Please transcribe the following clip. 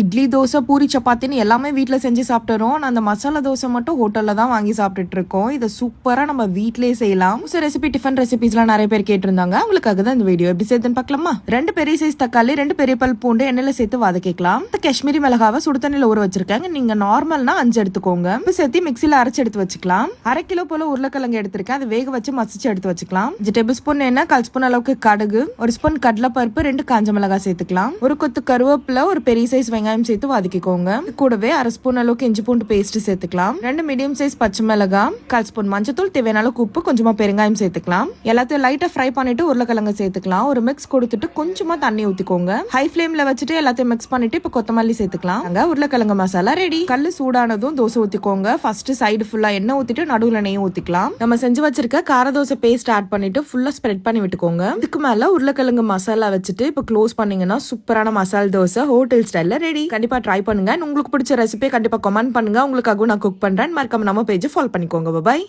இட்லி தோசை பூரி சப்பாத்தின்னு எல்லாமே வீட்டில் செஞ்சு சாப்பிட்டுறோம். நான் அந்த மசாலா தோசை மட்டும் ஹோட்டலில் தான் வாங்கி சாப்பிட்டுட்டு இருக்கோம் இதை சூப்பராக நம்ம வீட்டிலேயே செய்யலாம். ஸோ ரெசிபி டிஃபன் ரெசிபிஸ்லாம் நிறைய பேர் கேட்டிருந்தாங்க. அவங்களுக்காக தான் இந்த வீடியோ எப்படி சேர்த்துன்னு பார்க்கலாமா? ரெண்டு பெரிய சைஸ் தக்காளி ரெண்டு பெரிய பல் பூண்டு எண்ணெயில் சேர்த்து வதக்கிக்கலாம் இந்த காஷ்மீரி மிளகாவை சுடு தண்ணியில் ஊற வச்சிருக்காங்க நீங்கள் நார்மல்னா அஞ்சு எடுத்துக்கோங்க. இப்போ சேர்த்து மிக்சியில் அரைச்சி எடுத்து வச்சுக்கலாம். அரை கிலோ போல உருளைக்கிழங்கு எடுத்திருக்கேன். அதை வேக வச்சு மசிச்சு எடுத்து வச்சுக்கலாம். டேபிள் ஸ்பூன் எண்ணெய் கால் ஸ்பூன் அளவுக்கு கடுகு ஒரு ஸ்பூன் கடலைப்பருப்பு ரெண்டு காஞ்ச மிளகாய் சேர்த்துக்கலாம். ஒரு கொத்து கருவேப்பில ஒரு பெரிய சைஸ் வெங்காயம் சேர்த்து வதக்கிக்கோங்க. கூடவே அரை ஸ்பூன் அளவுக்கு இஞ்சி பூண்டு பேஸ்ட் சேர்த்துக்கலாம். ரெண்டு மீடியம் சைஸ் பச்சை மிளகாய் கால் ஸ்பூன் மஞ்சத்தூள் தேவையான அளவுக்கு உப்பு கொஞ்சமா பெருங்காயம் சேர்த்துக்கலாம். எல்லாத்தையும் லைட்டா ஃப்ரை பண்ணிட்டு உருளைக்கிழங்கு சேர்த்துக்கலாம். ஒரு மிக்ஸ் கொடுத்துட்டு கொஞ்சமா தண்ணி ஊத்திக்கோங்க. ஹை ஃபிளேம்ல வச்சுட்டு எல்லாத்தையும் மிக்ஸ் பண்ணிட்டு இப்போ கொத்தமல்லி சேர்த்துக்கலாம். அங்க உருளைக்கிழங்கு மசாலா ரெடி கல்லு சூடானதும் தோசை ஊத்திக்கோங்க. ஃபர்ஸ்ட் சைடு ஃபுல்லா எண்ணெய் ஊத்திட்டு நடுவுல நெய் ஊத்திக்கலாம். நம்ம செஞ்சு வச்சிருக்க கார தோசை பேஸ்ட் ஆட் பண்ணிட்டு ஃபுல்லா ஸ்ப்ரெட் பண்ணி விட்டுக்கோங்க. இதுக்கு மேல உருளைக்கிழங்கு மசாலா வச்சுட்டு இப்போ க்ளோஸ் பண்ணீங்கன்னா சூப்பரான மசாலா தோசை ஹோட்டல் ஸ்டைல்ல ரெடி கண்டிப்பா ட்ரை பண்ணுங்க. உங்களுக்கு பிடிச்ச ரெசிபியை கண்டிப்பா கமெண்ட் பண்ணுங்க. உங்களுக்காகவும் நான் குக் பண்றேன். மறக்காம நம்ம பேஜ் ஃபாலோ பண்ணிக்கோங்க. பாய்